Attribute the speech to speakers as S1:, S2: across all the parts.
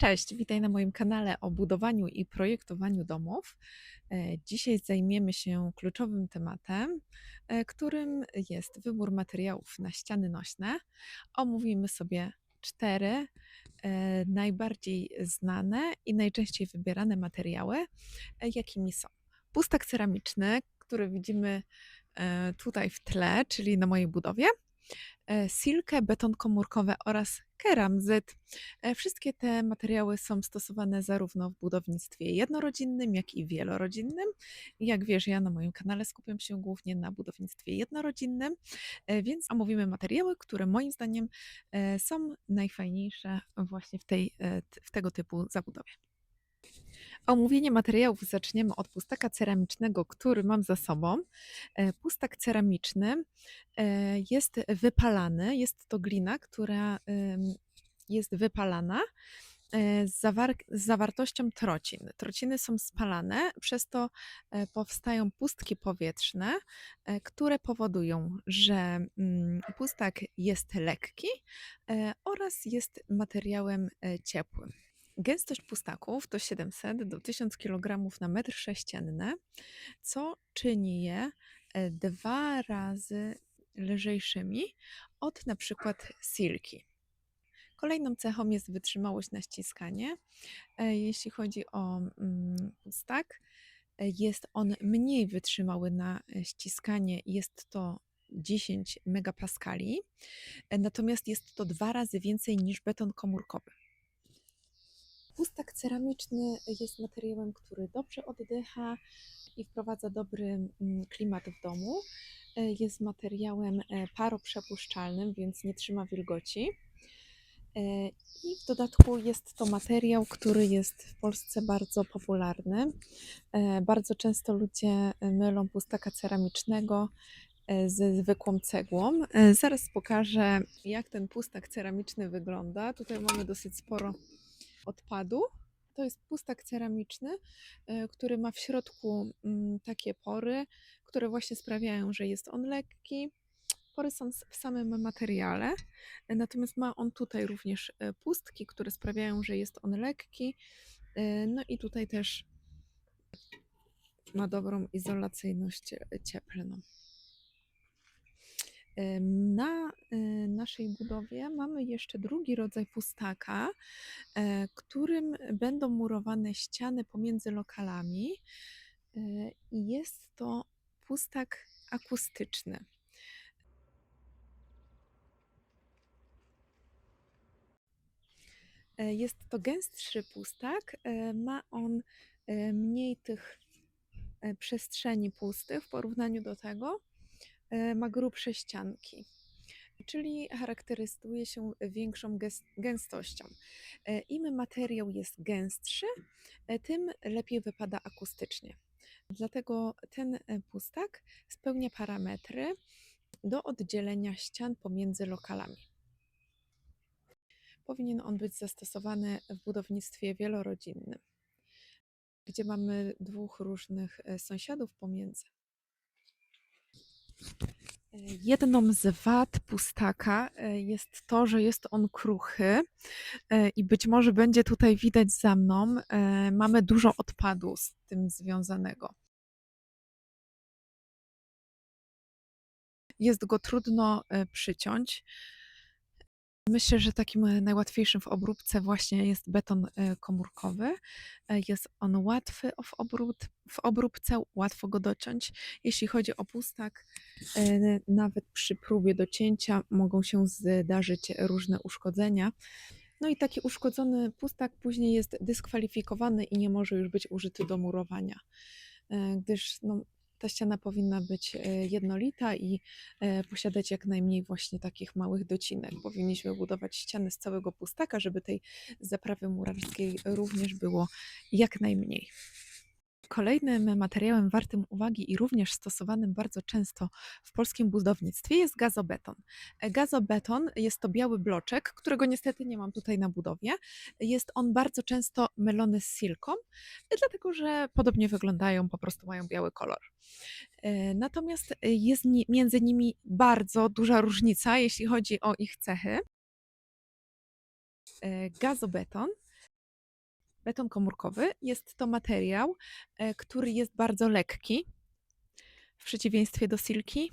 S1: Cześć, witaj na moim kanale o budowaniu i projektowaniu domów. E, Dzisiaj zajmiemy się kluczowym tematem, e, którym jest wybór materiałów na ściany nośne. Omówimy sobie cztery e, najbardziej znane i najczęściej wybierane materiały, jakimi są pustak ceramiczny, który widzimy tutaj w tle, czyli na mojej budowie, silkę, beton komórkowy oraz keramzyt. E, Wszystkie te materiały są stosowane zarówno w budownictwie jednorodzinnym, jak i wielorodzinnym. Jak wiesz, ja na moim kanale skupiam się głównie na budownictwie jednorodzinnym, e, więc omówimy materiały, które moim zdaniem e, są najfajniejsze właśnie w, tej, e, w tego typu zabudowie. Omówienie materiałów zaczniemy od pustaka ceramicznego, który mam za sobą. E, Pustak ceramiczny e, jest wypalany. Jest to glina, która jest wypalana e, z, zawar- z zawartością trocin. Trociny są spalane, przez to powstają pustki powietrzne, które powodują, że mm, pustak jest lekki oraz jest materiałem ciepłym. Gęstość pustaków to 700 do 1000 kg na metr sześcienny, co czyni je e, dwa razy lżejszymi od na przykład silki. Kolejną cechą jest wytrzymałość na ściskanie. E, Jeśli chodzi o mm, pustak, e, jest on mniej wytrzymały na ściskanie, jest to 10 megapaskali, natomiast jest to dwa razy więcej niż beton komórkowy. Pustak ceramiczny jest materiałem, który dobrze oddycha i wprowadza dobry mm, klimat w domu. E, Jest materiałem e, paroprzepuszczalnym, więc nie trzyma wilgoci. E, I w dodatku jest to materiał, który jest w Polsce bardzo popularny. Bardzo często ludzie mylą pustaka ceramicznego ze zwykłą cegłą. Zaraz pokażę, jak ten pustak ceramiczny wygląda. Tutaj mamy dosyć sporo odpadu. To jest pustak ceramiczny, e, który ma w środku mm, takie pory, które właśnie sprawiają, że jest on lekki. Pory są w samym materiale, e, natomiast ma on tutaj również e, pustki, które sprawiają, że jest on lekki. No i tutaj też ma dobrą izolacyjność cieplną. Na e, naszej budowie mamy jeszcze drugi rodzaj pustaka, e, którym będą murowane ściany pomiędzy lokalami. e, jest to pustak akustyczny. E, Jest to gęstszy pustak. Ma on mniej tych przestrzeni pustych w porównaniu do tego. E, Ma grubsze ścianki, czyli charakteryzuje się większą gęstością. E, Im materiał jest gęstszy, e, tym lepiej wypada akustycznie. Dlatego ten pustak spełnia parametry do oddzielenia ścian pomiędzy lokalami. Powinien on być zastosowany w budownictwie wielorodzinnym, gdzie mamy dwóch różnych sąsiadów pomiędzy. Jedną z wad pustaka e, jest to, że jest on kruchy e, i być może będzie tutaj widać za mną, e, mamy dużo odpadu z tym związanego. Jest go trudno przyciąć. Myślę, że takim e, najłatwiejszym w obróbce właśnie jest beton e, komórkowy. E, Jest on łatwy w, obrót, w obróbce, łatwo go dociąć. Jeśli chodzi o pustak, nawet przy próbie docięcia mogą się zdarzyć różne uszkodzenia. No i taki uszkodzony pustak później jest dyskwalifikowany i nie może już być użyty do murowania, gdyż no, ta ściana powinna być e, jednolita i e, posiadać jak najmniej właśnie takich małych docinek. Powinniśmy budować ściany z całego pustaka, żeby tej zaprawy murarskiej również było jak najmniej. Kolejnym materiałem wartym uwagi i również stosowanym bardzo często w polskim budownictwie jest gazobeton. Gazobeton jest to biały bloczek, którego niestety nie mam tutaj na budowie. Jest on bardzo często mylony z silką, dlatego że podobnie wyglądają, po prostu mają biały kolor. E, Natomiast jest między nimi bardzo duża różnica, jeśli chodzi o ich cechy. E, Gazobeton Beton komórkowy jest to materiał, e, który jest bardzo lekki, w przeciwieństwie do silki.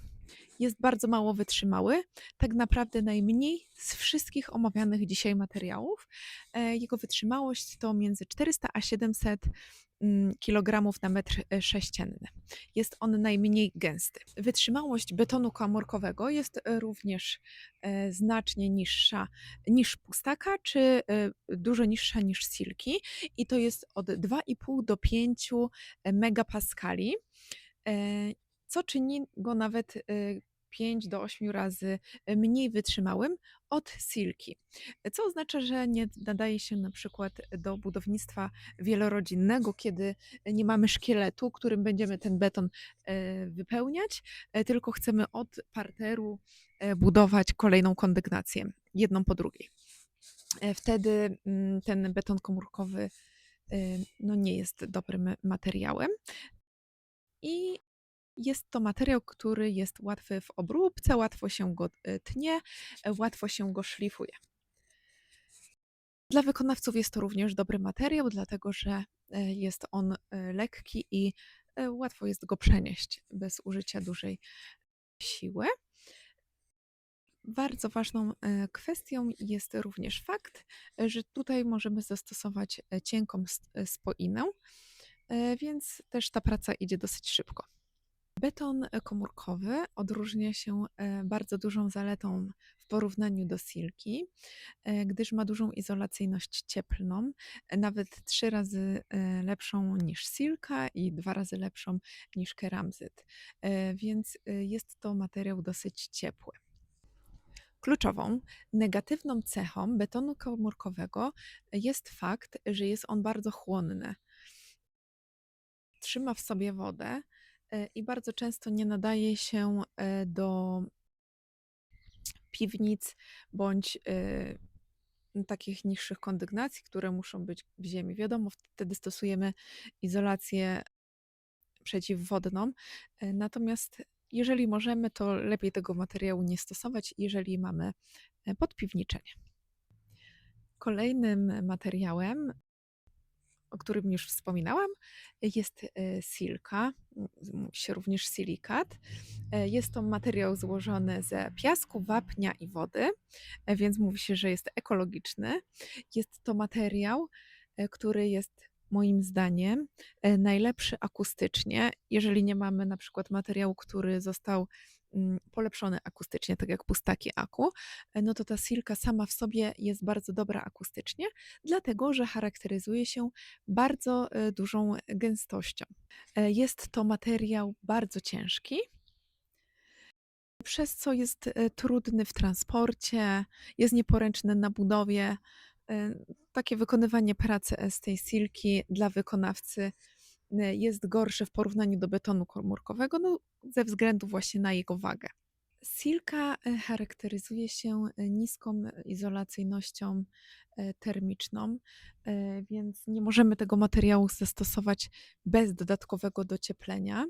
S1: Jest bardzo mało wytrzymały, tak naprawdę najmniej z wszystkich omawianych dzisiaj materiałów. E, Jego wytrzymałość to między 400 a 700 kg na metr e, sześcienny. Jest on najmniej gęsty. Wytrzymałość betonu komórkowego jest e, również e, znacznie niższa niż pustaka, czy dużo niższa niż silki i to jest od 2,5 do 5 megapaskali, co czyni go nawet 5 do 8 razy mniej wytrzymałym od silki. Co oznacza, że nie nadaje się na przykład do budownictwa wielorodzinnego, kiedy nie mamy szkieletu, którym będziemy ten beton e, wypełniać, e, tylko chcemy od parteru e, budować kolejną kondygnację, jedną po drugiej. E, Wtedy mm, ten beton komórkowy e, no, nie jest dobrym materiałem. I jest to materiał, który jest łatwy w obróbce, łatwo się go e, tnie, e, łatwo się go szlifuje. Dla wykonawców jest to również dobry materiał, dlatego że e, jest on lekki i łatwo jest go przenieść bez użycia dużej siły. Bardzo ważną kwestią jest również fakt, że tutaj możemy zastosować cienką spoinę, więc też ta praca idzie dosyć szybko. Beton e, komórkowy odróżnia się e, bardzo dużą zaletą w porównaniu do silki, e, gdyż ma dużą izolacyjność cieplną, nawet trzy razy lepszą niż silka i dwa razy lepszą niż keramzyt, więc jest to materiał dosyć ciepły. Kluczową, negatywną cechą betonu komórkowego jest fakt, że jest on bardzo chłonny. Trzyma w sobie wodę i bardzo często nie nadaje się e, do piwnic bądź e, takich niższych kondygnacji, które muszą być w ziemi. Wiadomo, wtedy stosujemy izolację przeciwwodną, e, natomiast jeżeli możemy, to lepiej tego materiału nie stosować, jeżeli mamy e, podpiwniczenie. Kolejnym materiałem, o którym już wspominałam, jest e, silka, mówi się również silikat. E, Jest to materiał złożony ze piasku, wapnia i wody, e, więc mówi się, że jest ekologiczny. Jest to materiał, który jest moim zdaniem najlepszy akustycznie, jeżeli nie mamy na przykład materiału, który został mm, polepszony akustycznie, tak jak pustaki aku, e, no to ta silka sama w sobie jest bardzo dobra akustycznie, dlatego że charakteryzuje się bardzo e, dużą gęstością. E, Jest to materiał bardzo ciężki, przez co jest trudny w transporcie, jest nieporęczny na budowie. Takie wykonywanie pracy z tej silki dla wykonawcy jest gorsze w porównaniu do betonu komórkowego, no, ze względu właśnie na jego wagę. Silka e, charakteryzuje się e, niską izolacyjnością e, termiczną, e, więc nie możemy tego materiału zastosować bez dodatkowego docieplenia.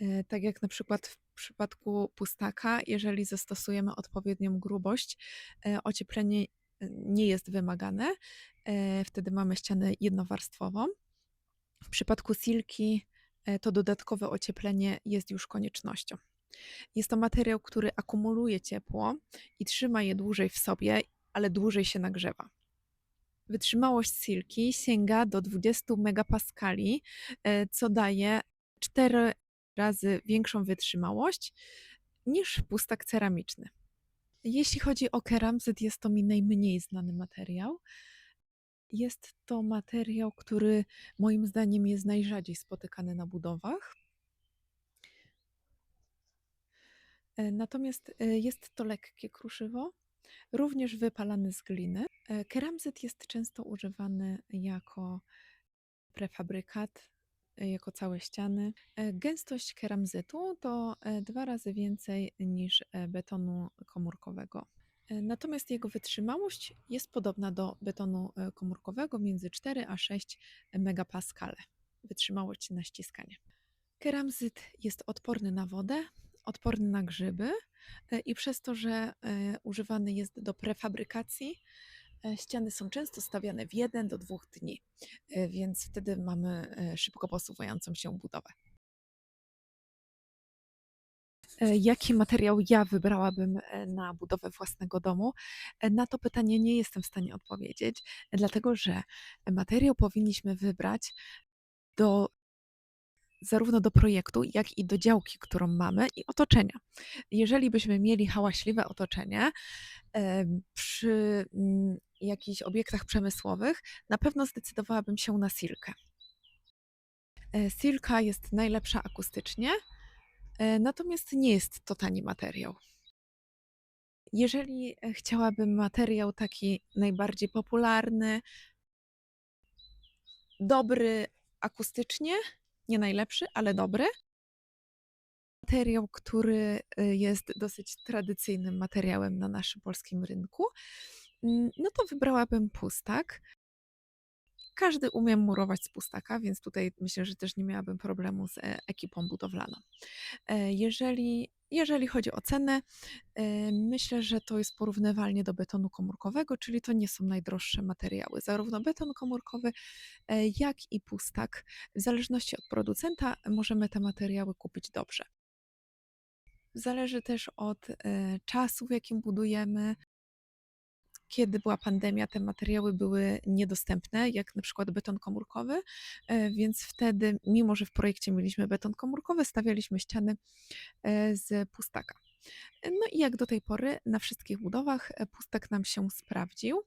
S1: E, Tak jak na przykład w przypadku pustaka, jeżeli zastosujemy odpowiednią grubość, e, ocieplenie e, nie jest wymagane. e, Wtedy mamy ścianę jednowarstwową. W przypadku silki e, to dodatkowe ocieplenie jest już koniecznością. Jest to materiał, który akumuluje ciepło i trzyma je dłużej w sobie, ale dłużej się nagrzewa. Wytrzymałość silki sięga do 20 megapaskali, e, co daje 4 razy większą wytrzymałość niż pustak ceramiczny. Jeśli chodzi o keramzyt, jest to mi najmniej znany materiał. Jest to materiał, który moim zdaniem jest najrzadziej spotykany na budowach. E, Natomiast e, jest to lekkie kruszywo, również wypalany z gliny. E, Keramzyt jest często używany jako prefabrykat, jako całe ściany. Gęstość keramzytu to dwa razy więcej niż betonu komórkowego. E, Natomiast jego wytrzymałość jest podobna do betonu e, komórkowego między 4 a 6 megapaskale. Wytrzymałość na ściskanie. Keramzyt jest odporny na wodę, odporny na grzyby e, i przez to, że używany jest do prefabrykacji, ściany są często stawiane w 1 do 2 dni, więc wtedy mamy, szybko posuwającą się budowę. E, jaki materiał ja wybrałabym, e, na budowę własnego domu? E, na to pytanie nie jestem w stanie odpowiedzieć, dlatego że materiał powinniśmy wybrać do zarówno do projektu, jak i do działki, którą mamy i otoczenia. Jeżeli byśmy mieli hałaśliwe otoczenie, przy, jakichś obiektach przemysłowych, na pewno zdecydowałabym się na silkę. Silka jest najlepsza akustycznie, natomiast nie jest to tani materiał. Jeżeli, e, chciałabym materiał taki najbardziej popularny dobry akustycznie, nie najlepszy, ale dobry materiał, który, y, jest dosyć tradycyjnym materiałem na naszym polskim rynku, mm, no to wybrałabym pustak. Każdy umie murować z pustaka, więc tutaj myślę, że też nie miałabym problemu z, e, ekipą budowlaną. E, jeżeli jeżeli chodzi o cenę, e, myślę, że to jest porównywalnie do betonu komórkowego, czyli to nie są najdroższe materiały. Zarówno beton komórkowy, jak i pustak, w zależności od producenta, możemy te materiały kupić dobrze. Zależy też od, czasu, w jakim budujemy. Kiedy była pandemia, te materiały były niedostępne, jak na przykład beton komórkowy, e, więc wtedy, mimo że w projekcie mieliśmy beton komórkowy, stawialiśmy ściany, e, z pustaka. E, no i jak do tej pory na wszystkich budowach, pustak nam się sprawdził.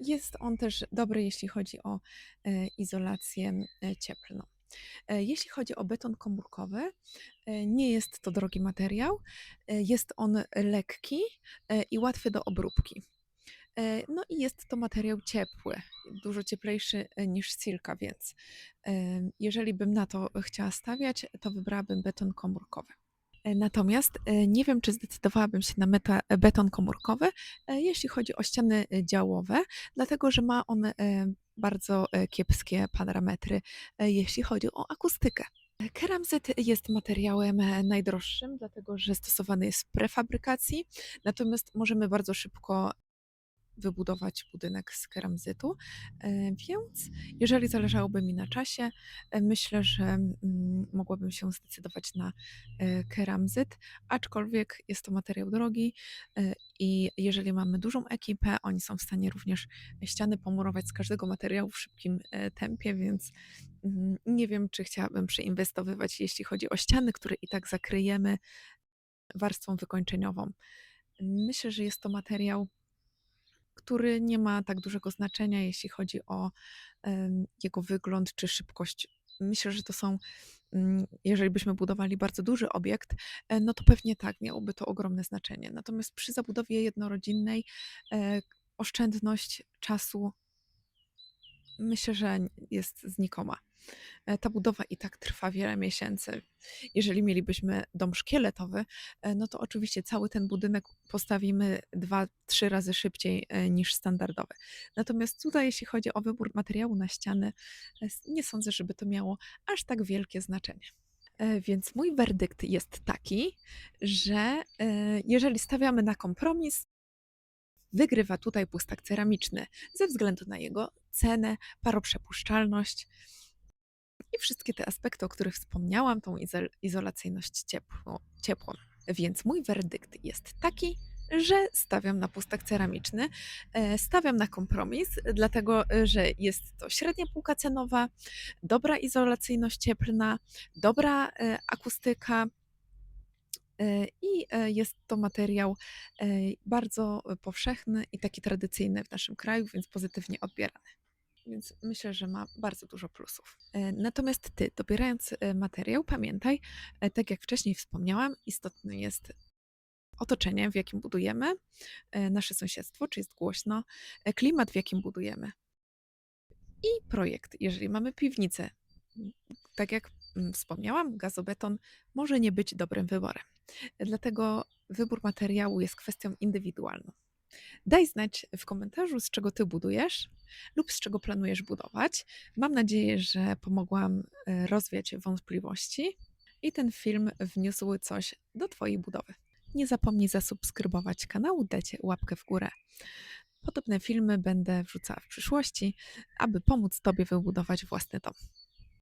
S1: Jest on też dobry, jeśli chodzi o, izolację, cieplną. E, jeśli chodzi o beton komórkowy, e, nie jest to drogi materiał. E, jest on lekki i łatwy do obróbki. No i jest to materiał ciepły, dużo cieplejszy niż silka, więc jeżeli bym na to chciała stawiać, to wybrałabym beton komórkowy. Natomiast nie wiem, czy zdecydowałabym się na meta, beton komórkowy, jeśli chodzi o ściany działowe, dlatego że ma on bardzo e, kiepskie parametry, e, jeśli chodzi o akustykę. Keramzyt jest materiałem e, najdroższym, dlatego że stosowany jest w prefabrykacji, natomiast możemy bardzo szybko wybudować budynek z keramzytu. E, Więc jeżeli zależałoby mi na czasie, e, myślę, że mm, mogłabym się zdecydować na e, keramzyt, aczkolwiek jest to materiał drogi i jeżeli mamy dużą ekipę, oni są w stanie również ściany pomurować z każdego materiału w szybkim tempie, więc mm, nie wiem, czy chciałabym przeinwestowywać, jeśli chodzi o ściany, które i tak zakryjemy warstwą wykończeniową. Myślę, że jest to materiał który nie ma tak dużego znaczenia, jeśli chodzi o jego wygląd czy szybkość. Myślę, że to są, mm, jeżeli byśmy budowali bardzo duży obiekt, e, no to pewnie tak, miałoby to ogromne znaczenie. Natomiast przy zabudowie jednorodzinnej e, oszczędność czasu myślę, że jest znikoma. E, Ta budowa i tak trwa wiele miesięcy. Jeżeli mielibyśmy dom szkieletowy, e, no to oczywiście cały ten budynek postawimy 2-3 razy szybciej e, niż standardowy. Natomiast tutaj, jeśli chodzi o wybór materiału na ściany, nie sądzę, żeby to miało aż tak wielkie znaczenie. Więc mój werdykt jest taki, że jeżeli stawiamy na kompromis, wygrywa tutaj pustak ceramiczny ze względu na jego cenę, paroprzepuszczalność i wszystkie te aspekty, o których wspomniałam, tą izol- izolacyjność ciepło, ciepłą. Więc mój werdykt jest taki, że stawiam na pustak ceramiczny, e, stawiam na kompromis, dlatego e, że jest to średnia półka cenowa, dobra izolacyjność cieplna, dobra e, akustyka. I jest to materiał bardzo powszechny i taki tradycyjny w naszym kraju, więc pozytywnie odbierany więc myślę, że ma bardzo dużo plusów. E, Natomiast ty, dobierając e, materiał, pamiętaj, e, tak jak wcześniej wspomniałam, istotne jest otoczenie, w jakim budujemy, nasze sąsiedztwo, czy jest głośno, klimat, w jakim budujemy i projekt. Jeżeli mamy piwnicę, tak jak mm, wspomniałam, gazobeton może nie być dobrym wyborem. Dlatego wybór materiału jest kwestią indywidualną. Daj znać w komentarzu, z czego ty budujesz lub z czego planujesz budować. Mam nadzieję, że pomogłam e, rozwiać wątpliwości i ten film wniósł coś do Twojej budowy. nie zapomnij zasubskrybować kanału, dać łapkę w górę. Podobne filmy będę wrzucała w przyszłości, aby pomóc Tobie wybudować własny dom.